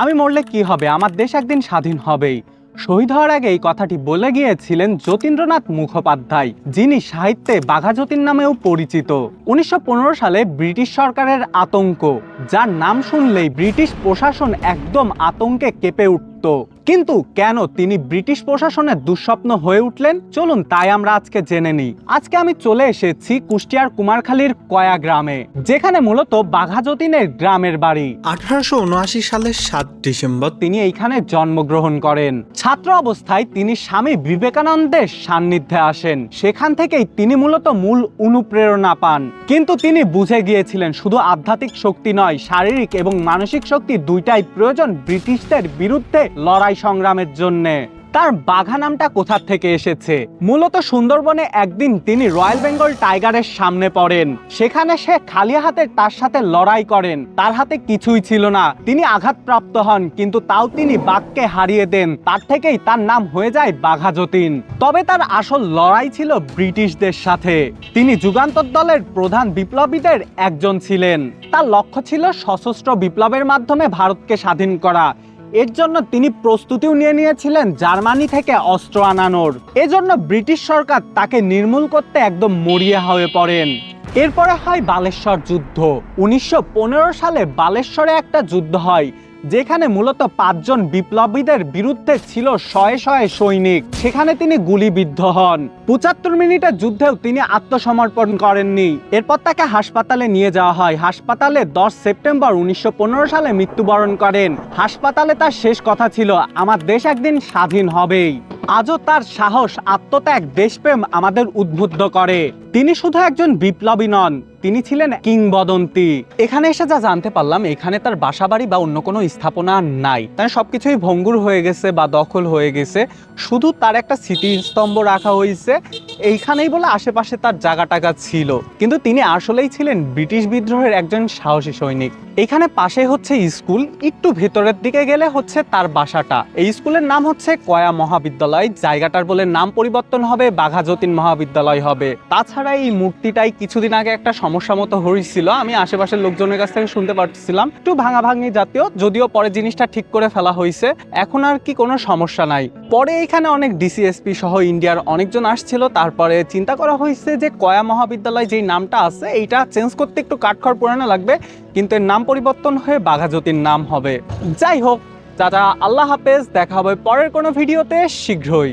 আমি মরলে কি হবে? আমার দেশ একদিন স্বাধীন হবেই। শহীদ হওয়ার আগে এই কথাটি বলে গিয়েছিলেন যতীন্দ্রনাথ মুখোপাধ্যায়, যিনি সাহিত্যে বাঘা যতীন নামেও পরিচিত। উনিশশো পনেরো সালে ব্রিটিশ সরকারের আতঙ্ক, যার নাম শুনলেই ব্রিটিশ প্রশাসন একদম আতঙ্কে কেঁপে উঠত। কিন্তু কেন তিনি ব্রিটিশ প্রশাসনের দুঃস্বপ্ন হয়ে উঠলেন? চলুন তাই আমরা আজকে জেনে নিই। আজকে আমি চলে এসেছি কুষ্টিয়ার কুমারখালীর কয়া গ্রামে যেখানে মূলত বাঘা যতীনের গ্রামের বাড়ি। আঠারোশো উনআশি সালের সাত ডিসেম্বর তিনি এইখানে জন্মগ্রহণ করেন। ছাত্র অবস্থায় তিনি স্বামী বিবেকানন্দের সান্নিধ্যে আসেন। সেখান থেকেই তিনি মূলত মূল অনুপ্রেরণা পান। কিন্তু তিনি বুঝে গিয়েছিলেন শুধু আধ্যাত্মিক শক্তি নয় শারীরিক এবং মানসিক শক্তি দুইটাই প্রয়োজন ব্রিটিশদের বিরুদ্ধে লড়াই সংগ্রামের জন্যে। তার বাঘা নামটা কোথা থেকে এসেছে? মূলত সুন্দরবনে একদিন তিনি রয়্যাল বেঙ্গল টাইগারের সামনে পড়েন। সেখানে সে খালি হাতে তার সাথে লড়াই করেন। তার হাতে কিছুই ছিল না। তিনি আঘাতপ্রাপ্ত হন, কিন্তু তাও তিনি বাঘকে হারিয়ে দেন। তার থেকেই তার নাম হয়ে যায় বাঘা যতীন। তবে তার আসল লড়াই ছিল ব্রিটিশদের সাথে। তিনি যুগান্তর দলের প্রধান বিপ্লবীদের একজন ছিলেন। তার লক্ষ্য ছিল সশস্ত্র বিপ্লবের মাধ্যমে ভারতকে স্বাধীন করা। এর জন্য তিনি প্রস্তুতিও নিয়ে নিয়েছিলেন জার্মানি থেকে অস্ত্র আনানোর। এজন্য ব্রিটিশ সরকার তাকে নির্মূল করতে একদম মরিয়া হয়ে পড়েন। এরপরে হয় বালেশ্বর যুদ্ধ। উনিশশো পনেরো সালে বালেশ্বরে একটা যুদ্ধ হয়। যেখানে মূলত পাঁচজন বিপ্লবীদের বিরুদ্ধে ছিল শয়ে শয়ে সৈনিক, সেখানে তিনি গুলিবিদ্ধ হন। পঁচাত্তর মিনিটের যুদ্ধেও তিনি আত্মসমর্পণ করেননি। এরপর তাকে হাসপাতালে নিয়ে যাওয়া হয়। হাসপাতালে দশ সেপ্টেম্বর উনিশশো পনেরো সালে মৃত্যুবরণ করেন। হাসপাতালে তার শেষ কথা ছিল, আমার দেশ একদিন স্বাধীন হবেই। আজও তার সাহস, আত্মত্যাগ, দেশপ্রেম আমাদের উদ্বুদ্ধ করে। তিনি শুধু একজন বিপ্লবী নন, তিনি ছিলেন কিংবদন্তি। এখানে এসে যা জানতে পারলাম, এখানে তার বাসাবাড়ি বা অন্য কোনো স্থাপনা নাই। তাই সবকিছুই ভঙ্গুর হয়ে গেছে বা দখল হয়ে গেছে। শুধু তার একটা স্মৃতিস্তম্ভ রাখা হয়েছে। এইখানেই বলে আশেপাশে তার জায়গা টাগা ছিল। কিন্তু তিনি আসলেই ছিলেন ব্রিটিশ বিদ্রোহের একজন সাহসী সৈনিক। এখানে পাশে হচ্ছে স্কুল, একটু ভেতরের দিকে গেলে হচ্ছে তার বাসাটা। এই স্কুলের নাম হচ্ছে কয়া মহাবিদ্যালয়। জায়গাটার বলে নাম পরিবর্তন হবে, বাঘা যতীন মহাবিদ্যালয় হবে। তাছাড়া এই মূর্তিটাই কিছুদিন আগে একটা সমস্যা মতো হয়েছিল। আমি আশেপাশের লোকজনের কাছ থেকে শুনতে পারছিলাম একটু ভাঙা ভাঙি জাতীয়, যদিও পরে জিনিসটা ঠিক করে ফেলা হয়েছে। এখন আর কি কোনো সমস্যা নাই। পরে এখানে অনেক ডিসিএসপি সহ ইন্ডিয়ার অনেকজন আসছিল। তারপরে চিন্তা করা হয়েছে যে কয়া মহাবিদ্যালয় যেই নামটা আছে, এইটা চেঞ্জ করতে একটু কাঠখড় পুরানো লাগবে, কিন্তু এর নাম পরিবর্তন হয়ে বাঘাজ্যোতির নাম হবে। যাই হোক, চাচা, আল্লাহ হাফেজ, দেখা হবে পরের কোনো ভিডিওতে, শীঘ্রই।